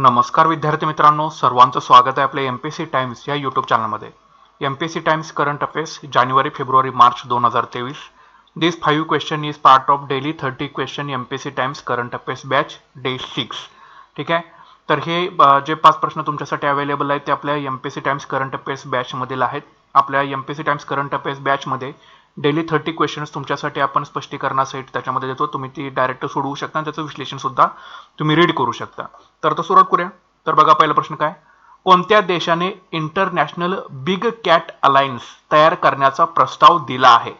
नमस्कार विद्यार्थी मित्रांनो सर्वांचं स्वागत आहे आपल्या एम पी सी टाइम्स या यूट्यूब चॅनलमध्ये M P C times current affairs जानेवारी फेब्रुवारी मार्च दोन हजार तेवीस. This five question is part of daily thirty question M P C times current affairs batch day six ठीक आहे? तर हे जे पाच प्रश्न तुमच्यासाठी अवेलेबल आहेत ते आपल्या M P C times current affairs बॅचमधील आहेत. आपल्या M P C times current affairs बॅचमध्ये डेली थर्टी क्वेश्चन्स तुमच्यासाठी आपण स्पष्टीकरणासाठी त्याच्यामध्ये देतो. तुम्ही ती डायरेक्ट सोडवू शकता आणि त्याचं विश्लेषण सुद्धा तुम्ही रीड करू शकता. तर तो सुरुवात करूया. तर बघा पहिला प्रश्न काय? कोणत्या देशाने इंटरनॅशनल बिग कॅट अलायन्स तयार करण्याचा प्रस्ताव दिला आहे?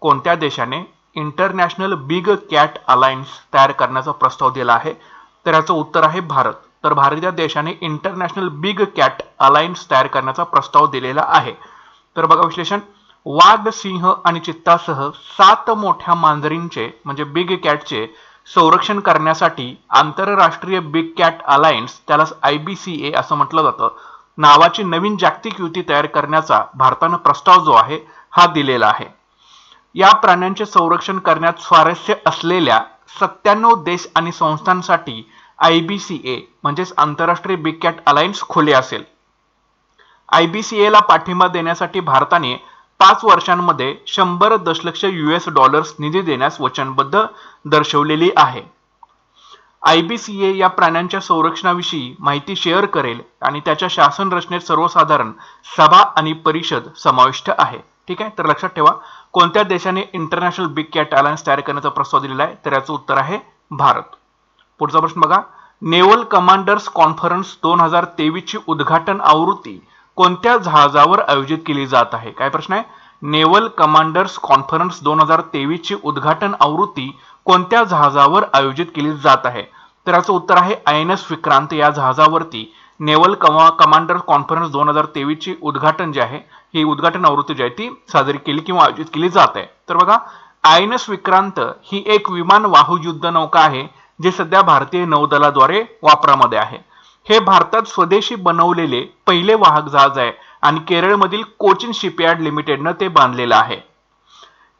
कोणत्या देशाने इंटरनॅशनल बिग कॅट अलायन्स तयार करण्याचा प्रस्ताव दिला आहे? तर याचं उत्तर आहे भारत. तर भारतीय देशाने इंटरनॅशनल बिग कॅट अलायन्स तयार करण्याचा प्रस्ताव दिलेला आहे. तर बघा विश्लेषण. वाघ सिंह आणि चित्तासह सात मोठ्या मांजरींचे म्हणजे बिग कॅटचे संरक्षण करण्यासाठी आंतरराष्ट्रीय बिग कॅट अलायन्स त्याला आय बी सी ए असं म्हटलं जातं. नावाची नवीन जागतिक युती तयार करण्याचा भारतानं प्रस्ताव जो आहे हा दिलेला आहे. या प्राण्यांचे संरक्षण करण्यात स्वारस्य असलेल्या सत्त्याण्णव देश आणि संस्थांसाठी आय बी सी ए म्हणजेच आंतरराष्ट्रीय बिग कॅट अलायन्स खुले असेल. आयबीसीए ला पाठिंबा देण्यासाठी भारताने पाच वर्षांमध्ये शंभर दशलक्ष युएस डॉलर्स निधी देण्यास वचनबद्ध दर्शवलेली आहे. आयबीसीए या प्राण्यांच्या संरक्षणाविषयी माहिती शेअर करेल आणि त्याच्या शासन रचनेत सर्वसाधारण सभा आणि परिषद समाविष्ट आहे. ठीक आहे? तर लक्षात ठेवा कोणत्या देशाने इंटरनॅशनल बिग कॅट अलायन्स तयार करण्याचा प्रस्ताव दिलेला आहे? तर याचं उत्तर आहे भारत. पुढचा प्रश्न बघा. नेव्हल कमांडर्स कॉन्फरन्स दोन हजार तेवीस ची उद्घाटन आवृत्ती कोणत्या जहाजावर आयोजित केली जात आहे? काय प्रश्न आहे? नेव्हल कमांडर्स कॉन्फरन्स दोन हजार तेवीस ची उद्घाटन आवृत्ती कोणत्या जहाजावर आयोजित केली जात आहे? तर याचं उत्तर आहे आय एन एस विक्रांत. या जहाजावरती नेव्हल कमा कमांडर कॉन्फरन्स दोन हजार तेवीस ची उद्घाटन जे आहे ही उद्घाटन आवृत्ती जी आहे ती साजरी केली किंवा आयोजित केली जात आहे. तर बघा आय एन एस विक्रांत ही एक विमान वाहू युद्ध नौका आहे जे सध्या भारतीय नौदलाद्वारे वापरामध्ये आहे. हे भारतात स्वदेशी बनवलेले पहिले वाहक जहाज आहे आणि केरळमधील कोचिन शिपयार्ड लिमिटेडनं ते बांधलेलं आहे.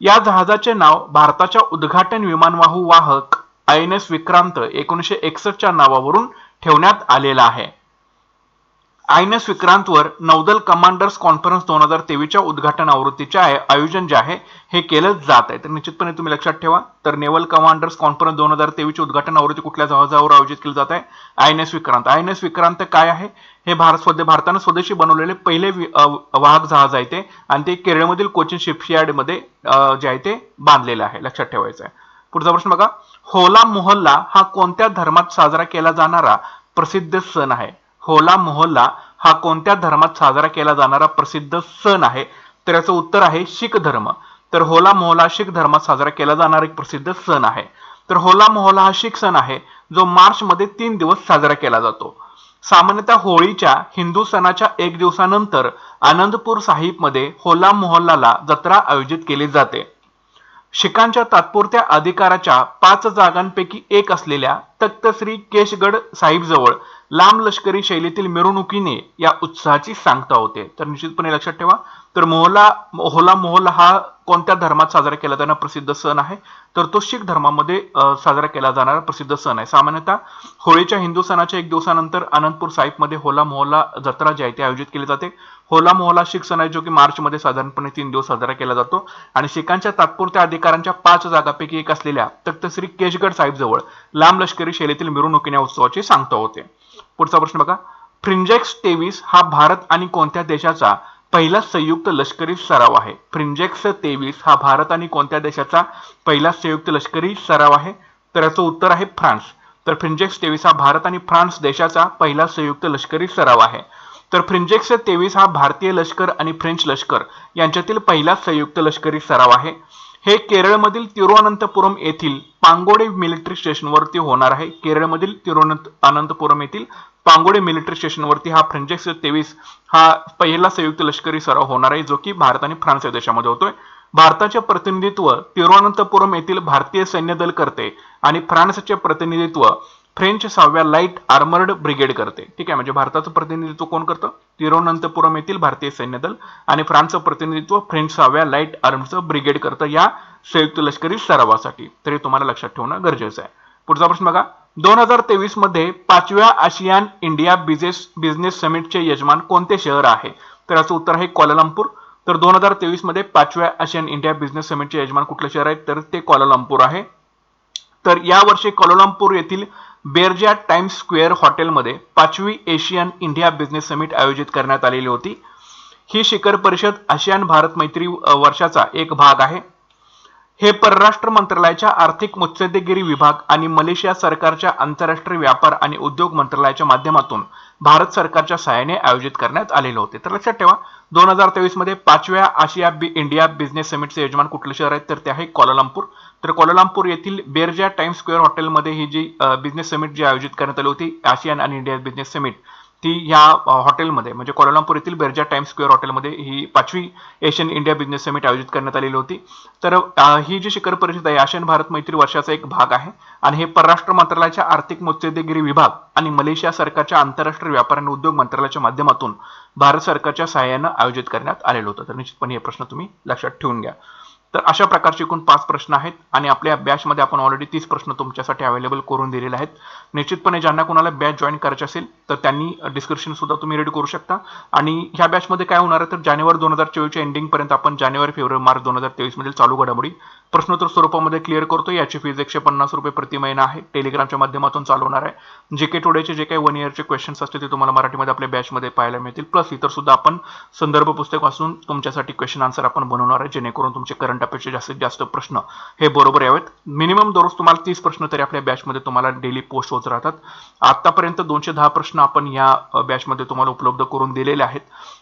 या जहाजाचे नाव भारताच्या उद्घाटन विमानवाहू वाहक आय एन एस विक्रांत एकोणीसशे एकसष्टच्या नावावरून ठेवण्यात आलेला आहे. आय एन एस विक्रांतवर नौदल कमांडर्स कॉन्फरन्स दोन हजार तेवीसच्या उद्घाटन आवृत्तीचे आहे आयोजन जे आहे हे केलं जात आहे. तर निश्चितपणे तुम्ही लक्षात ठेवा तर नेव्हल कमांडर्स कॉन्फरन्स दोन हजार तेवीसची उद्घाटन आवृत्ती कुठल्या जहाजावर आयोजित केली जात आहे? I N S Vikrant I N S Vikrant काय आहे? हे भारत स्वतः भारतानं स्वदेशी बनवलेले पहिले वि- वाहक जहाज आहे ते आणि ते केरळमधील कोचिन शिपयार्डमध्ये जे आहे ते बांधलेलं आहे. लक्षात ठेवायचं आहे. पुढचा प्रश्न बघा. होला मोहल्ला हा कोणत्या धर्मात साजरा केला जाणारा प्रसिद्ध सण आहे? होला मोहल्ला हा कोणत्या धर्मात साजरा केला जाणारा प्रसिद्ध सण आहे? तर याचं उत्तर आहे शीख धर्म. तर होला मोहल्ला शीख धर्मात साजरा केला जाणारा एक प्रसिद्ध सण आहे. तर होला मोहल्ला हा शीख सण आहे जो मार्च मध्ये तीन दिवस साजरा केला जातो. सामान्यतः होळीच्या हिंदू सणाच्या एक दिवसानंतर आनंदपूर साहिबमध्ये होला मोहल्लाला जत्रा आयोजित केली जाते. शिखांच्या तात्पुरत्या अधिकाराच्या पाच जागांपैकी एक असलेल्या तख्त श्री केशगड साहिबजवळ लांब लष्करी शैलीतील मिरवणुकीने या उत्साहाची सांगता होते. तर निश्चितपणे लक्षात ठेवा. तर मोहला होला मोहल हा कोणत्या धर्मात साजरा केला जाणारा प्रसिद्ध सण आहे? तर तो शीख धर्मामध्ये साजरा केला जाणारा प्रसिद्ध सण आहे. सामान्यतः होळीच्या हिंदू सणाच्या एक दिवसानंतर आनंदपूर साहिबमध्ये होला मोहला जत्रा जी आहे ती आयोजित केली जाते. होला मोहला शीख सण आहे जो की मार्चमध्ये साधारणपणे तीन दिवस साजरा केला जातो. आणि शिखांच्या तात्पुरत्या अधिकारांच्या पाच जागापैकी एक असलेल्या तख्तश्री केशगड साहिबजवळ लांब लष्करी शैलीतील मिरवणुकीने उत्सवाची सांगता होते. पुढचा प्रश्न बघा. फ्रिंजेक्स तेवीस हा भारत आणि कोणत्या देशाचा पहिला संयुक्त लष्करी सराव आहे? फ्रिंजेक्स तेवीस हा भारत आणि कोणत्या देशाचा पहिला संयुक्त लष्करी सराव आहे? तर याचं उत्तर आहे फ्रान्स. तर फ्रिंजेक्स तेवीस हा भारत आणि फ्रान्स देशाचा पहिला संयुक्त लष्करी सराव आहे. तर फ्रिंजेक्स तेवीस हा भारतीय लष्कर आणि फ्रेंच लष्कर यांच्यातील पहिला संयुक्त लष्करी सराव आहे. हे केरळमधील तिरुअनंतपुरम येथील पांगोडे मिलिटरी स्टेशनवरती होणार आहे. केरळमधील तिरुअनंत अनंतपुरम येथील पांगोडे मिलिटरी स्टेशनवरती हा फ्रेंचेक्स तेवीस हा पहिला संयुक्त लष्करी सराव होणार आहे जो की भारत आणि फ्रान्स या देशामध्ये होतोय. भारताचे प्रतिनिधित्व तिरुअनंतपुरम येथील भारतीय सैन्य दल करते आणि फ्रान्सचे प्रतिनिधित्व फ्रेंच सहाव्या लाइट आर्मर्ड ब्रिगेड करते. ठीक आहे म्हणजे भारताचं प्रतिनिधित्व कोण करतं? तिरुवनंतपुरम येथील भारतीय सैन्य दल आणि फ्रान्सचं प्रतिनिधित्व फ्रेंच सहाव्या लाइट आर्मचं ब्रिगेड करतं या संयुक्त लष्करी सरावासाठी. तरी तुम्हाला लक्षात ठेवणं गरजेचं आहे. पुढचा प्रश्न बघा. दोन हजार तेवीसमध्ये पाचव्या आशियान इंडिया बिझनेस बिझनेस समिटचे यजमान कोणते शहर आहे? तर याचं उत्तर आहे कोलालंपूर तर दोन हजार तेवीसमध्ये पाचव्या आशियान इंडिया बिझनेस समिटचे यजमान कुठलं शहर आहे? तर ते कोलालंपूर आहे. तर यावर्षी कोलालंपूर येथील बेरजा टाइम्स स्क्वेअर हॉटेलमध्ये पाचवी एशियन इंडिया बिझनेस समिट आयोजित करण्यात आलेली होती. ही शिखर परिषद आशियान भारत मैत्री वर्षाचा एक भाग आहे. हे परराष्ट्र मंत्रालयाच्या आर्थिक मुत्सद्देगिरी विभाग आणि मलेशिया सरकारच्या आंतरराष्ट्रीय व्यापार आणि उद्योग मंत्रालयाच्या माध्यमातून भारत सरकारच्या सहाय्याने आयोजित करण्यात आलेले होते. तर लक्षात ठेवा दोन हजार तेवीसमध्ये पाचव्या आशिया बी इंडिया बिझनेस समिटचे यजमान कुठले शहर आहेत? तर ते आहे कोलालंपूर तर कोलालंपूर येथील बेरजा टाइम्स स्क्वेअर हॉटेलमध्ये ही जी बिझनेस समिट जी आयोजित करण्यात आली होती आशियान आणि इंडिया बिझनेस समिट ती ह्या हॉटेलमध्ये म्हणजे कोलालंपूर येथील बेरजा टाइम्स स्क्वेअर हॉटेलमध्ये ही पाचवी एशियन इंडिया बिझनेस समिट आयोजित करण्यात आलेली होती. तर ही जी शिखर परिषद आहे आशियन भारत मैत्री वर्षाचा एक भाग आहे आणि हे परराष्ट्र मंत्रालयाच्या आर्थिक मुत्सद्देगिरी विभाग आणि मलेशिया सरकारच्या आंतरराष्ट्रीय व्यापार आणि उद्योग मंत्रालयाच्या माध्यमातून भारत सरकारच्या सहाय्यानं आयोजित करण्यात आलेलं होतं. तर निश्चितपणे हे प्रश्न तुम्ही लक्षात ठेवून घ्या. तर अशा प्रकारचे एकूण पाच प्रश्न आहेत आणि आपल्या बॅचमध्ये आपण ऑलरेडी तीस प्रश्न तुमच्यासाठी अवेलेबल करून दिलेले आहेत. निश्चितपणे ज्यांना कोणाला बॅच जॉईन करायचे असेल तर त्यांनी डिस्क्रिप्शन सुद्धा तुम्ही रेडी करू शकता. आणि ह्या बॅचमध्ये काय होणार आहे तर जानेवारी दोन हजार चोवीसच्या एंडिंग पर्यंत आपण जानेवारी फेब्रुवारी मार्च दोन हजार तेवीस मधील चालू घडामोडी प्रश्नोत्तर स्वरूपामध्ये क्लिअर करतो. याची फीज एकशे पन्नास रुपये प्रति महिना आहे. टेलिग्रामच्या माध्यमातून चालवणार आहे. जे के टुडेचे जे काही वन इयरचे क्वेश्चन्स असतील ते तुम्हाला मराठीमध्ये आपल्या बॅचमध्ये पाहायला मिळतील. प्लस इतर सुद्धा आपण संदर्भ पुस्तक वाचून तुमच्यासाठी क्वेश्चन आन्सर आपण बनवणार आहे जेणेकरून तुमचे करंट अफेअर्सचे जास्तीत जास्त प्रश्न हे बरोबर यावेत. मिनिमम दररोज तुम्हाला तीस प्रश्न तरी आपल्या बॅचमध्ये तुम्हाला डेली पोस्ट होत राहतात. आतापर्यंत दोनशे दहा प्रश्न आपण या बॅचमध्ये तुम्हाला उपलब्ध करून दिलेले आहेत.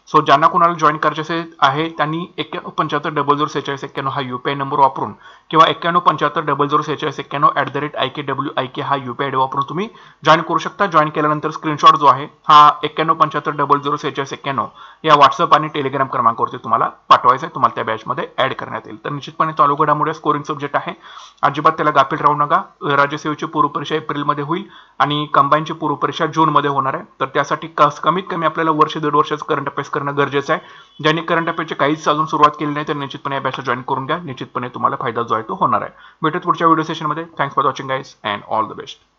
सो ज्यांना कोणाला जॉईन करायचे आहे त्यांनी एक्क्याण्णव पंच्याहत्तर डबल झिरो सेहेचाळीस एक्क्याण्णव हा युपीआय नंबर वापरून किंवा एक्क्याण्णव पंच्याहत्तर डबल झिरो सेहेचाळीस एक्क्याण्णव at the rate I K W I K हा युपीआय डी वापरून तुम्ही जॉईन करू शकता. जॉईन केल्यानंतर स्क्रीनशॉट जो आहे हा एक्क्याण्णव पंच्याहत्तर डबल झिरो सेहेचाळीस एक्क्याण्णव या व्हॉट्सअप आणि टेलिग्राम क्रमांकावरती तुम्हाला पाठवायचं आहे. तुम्हाला त्या बॅचमध्ये ऍड करण्यात येईल. तर निश्चितपणे चालू घडामुळे स्कोरिंग सब्जेक्ट आहे. अजिबात त्याला गाफील राहू नका. राज्यसेवेची पूर्वपरीक्षा एप्रिलमध्ये होईल आणि कंबाईनची पूर्वपरीक्षा जूनमध्ये होणार आहे. तर त्यासाठी कस- कमीत कमी आपल्याला वर्ष दीड वर्षाचं करंट अफेअर्स करणं गरजेचं आहे. ज्यांनी करंट अफेअरची काहीच अजून सुरुवात केली नाही तर निश्चितपणे या बॅचला जॉईन करून घ्या. निश्चितपणे तुम्हाला फायदा जो आहे तो होणार आहे. भेटत पुढच्या व्हिडिओ सेशनमध्ये thanks for watching guys and all the best